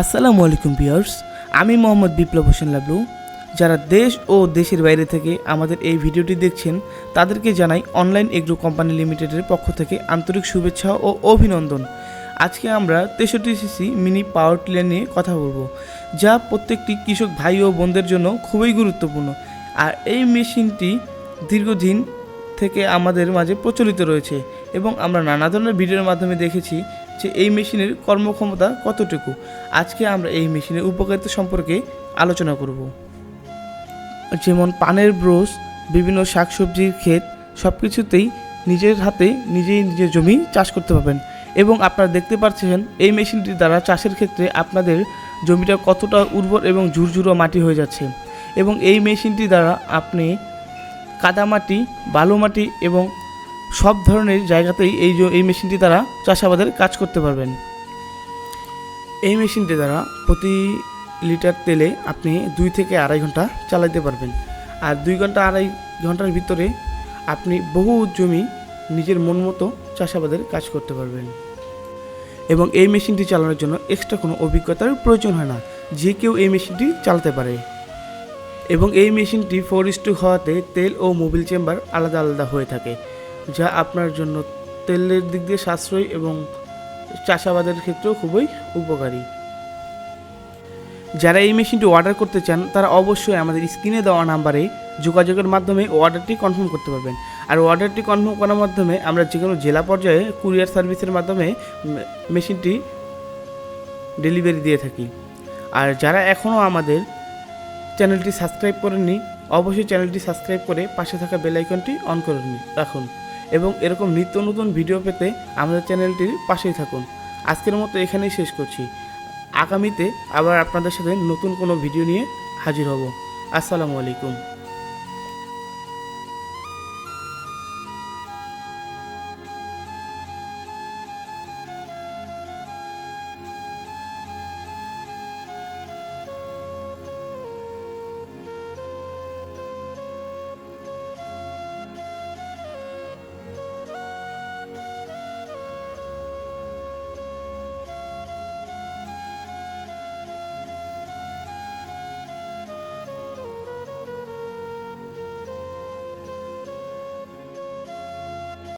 আসসালামু আলাইকুম পিয়ার্স আমি মোহাম্মদ বিপ্লব হোসেন লাবলু। যারা দেশ ও দেশের বাইরে থেকে আমাদের এই ভিডিওটি দেখছেন, তাদেরকে জানাই অনলাইন এগ্রো কোম্পানি লিমিটেডের পক্ষ থেকে আন্তরিক শুভেচ্ছা ও অভিনন্দন। আজকে আমরা তেষট্টি সিসি মিনি পাওয়ার টিলার নিয়ে কথা বলব, যা প্রত্যেকটি কৃষক ভাই ও বোনদের জন্য খুবই গুরুত্বপূর্ণ। আর এই মেশিনটি দীর্ঘদিন থেকে আমাদের মাঝে প্রচলিত রয়েছে এবং আমরা নানা ধরনের ভিডিওর মাধ্যমে দেখেছি যে এই মেশিনের কর্মক্ষমতা কতটুকু। আজকে আমরা এই মেশিনের উপকারিতা সম্পর্কে আলোচনা করব। যেমন পানের ব্রোস, বিভিন্ন শাকসবজির ক্ষেত সব কিছুতেই নিজের হাতে নিজেই নিজের জমি চাষ করতে পারবেন এবং আপনারা দেখতে পাচ্ছেন এই মেশিনটির দ্বারা চাষের ক্ষেত্রে আপনাদের জমিটা কতটা উর্বর এবং ঝুরঝুরো মাটি হয়ে যাচ্ছে এবং এই মেশিনটি দ্বারা আপনি কাদামাটি বালু মাটি এবং সব ধরনের জায়গাতেই এই এই মেশিনটি দ্বারা চাষাবাদের কাজ করতে পারবেন। এই মেশিনটি দ্বারা প্রতি লিটার তেলে আপনি দুই থেকে আড়াই ঘণ্টা চালাতে পারবেন। আর দুই ঘণ্টা আড়াই ঘণ্টার ভিতরে আপনি বহু জমি নিজের মন মতো চাষাবাদের কাজ করতে পারবেন। এবং এই মেশিনটি চালানোর জন্য এক্সট্রা কোনো অভিজ্ঞতার প্রয়োজন হয় না। যে কেউ এই মেশিনটি চালাতে পারে। এবং এই মেশিনটি ফোর ইস টু হওয়াতে তেল ও মোবিল চেম্বার আলাদা আলাদা হয়ে থাকে, যা আপনার জন্য তেলের দিক দিয়ে সাশ্রয়ী এবং চাষাবাদের ক্ষেত্রেও খুবই উপকারী। যারা এই মেশিনটি অর্ডার করতে চান, তারা অবশ্যই আমাদের স্ক্রিনে দেওয়া নাম্বারে যোগাযোগের মাধ্যমে অর্ডারটি কনফার্ম করতে পারবেন। আর অর্ডারটি কনফার্ম করার মাধ্যমে আমরা যে কোনো জেলা পর্যায়ে কুরিয়ার সার্ভিসের মাধ্যমে মেশিনটি ডেলিভারি দিয়ে থাকি। আর যারা এখনও আমাদের চ্যানেলটি সাবস্ক্রাইব করেননি, অবশ্যই চ্যানেলটি সাবস্ক্রাইব করে পাশে থাকা বেল আইকনটি অন করে নিন, রাখুন। এবং এরকম নিত্য নতুন ভিডিও পেতে আমাদের চ্যানেলটির পাশেই থাকুন। আজকের মতো এখানেই শেষ করছি। আগামীতে আবার আপনাদের সাথে নতুন কোনো ভিডিও নিয়ে হাজির হব। আসসালামু আলাইকুম।